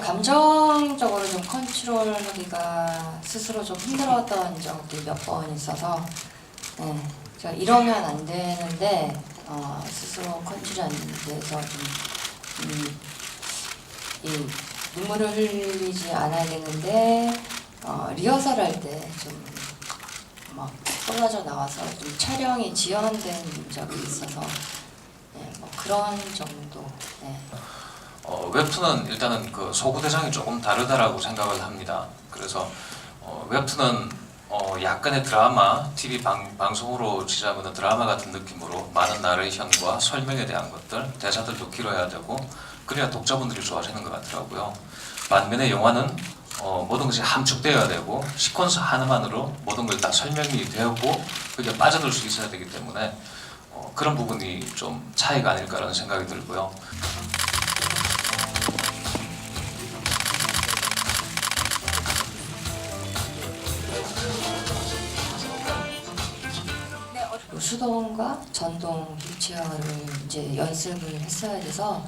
감정적으로 좀 컨트롤하기가 스스로 좀 힘들었던 적이 몇 번 있어서 네, 제가 이러면 안 되는데 어, 스스로 컨트롤이 안 돼서 좀 음, 이 눈물을 흘리지 않아야 되는데 어, 리허설 할 때 좀막 쏟아져 나와서 좀 촬영이 지연된 적이 있어서 네, 뭐 그런 정도. 네. 어, 웹툰은 일단은 그 소구 대상이 조금 다르다라고 생각을 합니다. 그래서 어, 웹툰은 어, 약간의 드라마, TV 방, 방송으로 치자면 드라마 같은 느낌으로 많은 나레이션과 설명에 대한 것들, 대사들도 길어야 되고 그래야 독자분들이 좋아하시는 것 같더라고요. 반면에 영화는 어, 모든 것이 함축되어야 되고 시퀀스 하나만으로 모든 걸 다 설명이 되고 그게 빠져들 수 있어야 되기 때문에 어, 그런 부분이 좀 차이가 아닐까라는 생각이 들고요. 수동과 전동 휠체어를 이제 연습을 했어야 돼서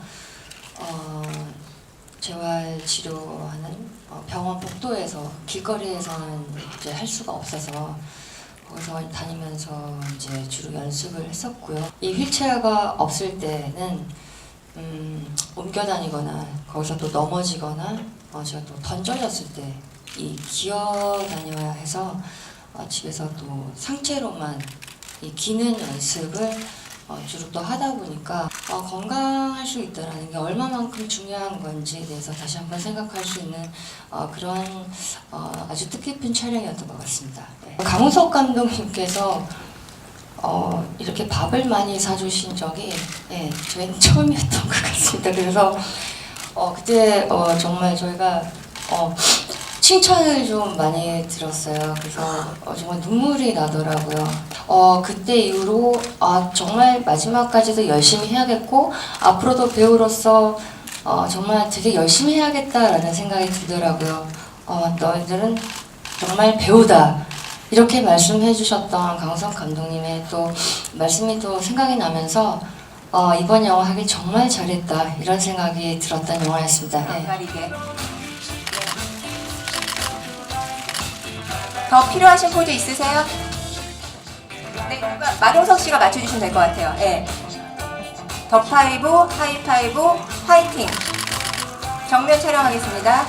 어, 재활 치료하는 어, 병원 복도에서 길거리에서는 이제 할 수가 없어서 거기서 다니면서 이제 주로 연습을 했었고요. 이 휠체어가 없을 때는 음, 옮겨 다니거나 거기서 또 넘어지거나 어, 제가 또 던져졌을 때 이 기어 다녀야 해서 어, 집에서 또 상체로만 이 기는 연습을 어, 주로 또 하다 보니까 어, 건강할 수 있다라는 게 얼마만큼 중요한 건지에 대해서 다시 한번 생각할 수 있는 어, 그런 어, 아주 뜻깊은 촬영이었던 것 같습니다. 네. 강우석 감독님께서 어, 이렇게 밥을 많이 사주신 적이 예, 저희는 처음이었던 것 같습니다. 그래서 어, 그때 어, 정말 저희가 어, 칭찬을 좀 많이 들었어요. 그래서 어, 정말 눈물이 나더라고요. 어, 그때 이후로 아, 정말 마지막까지도 열심히 해야겠고 앞으로도 배우로서 어, 정말 되게 열심히 해야겠다라는 생각이 들더라고요. 어, 너희들은 정말 배우다. 이렇게 말씀해 주셨던 강성 감독님의 또 말씀이 또 생각이 나면서 어, 이번 영화 하길 정말 잘했다 이런 생각이 들었던 영화였습니다. 네. 더 필요하신 포즈 있으세요? 네, 마동석 씨가 맞춰주시면 될 것 같아요. 예. 더 파이브, 하이 파이브, 화이팅. 정면 촬영하겠습니다.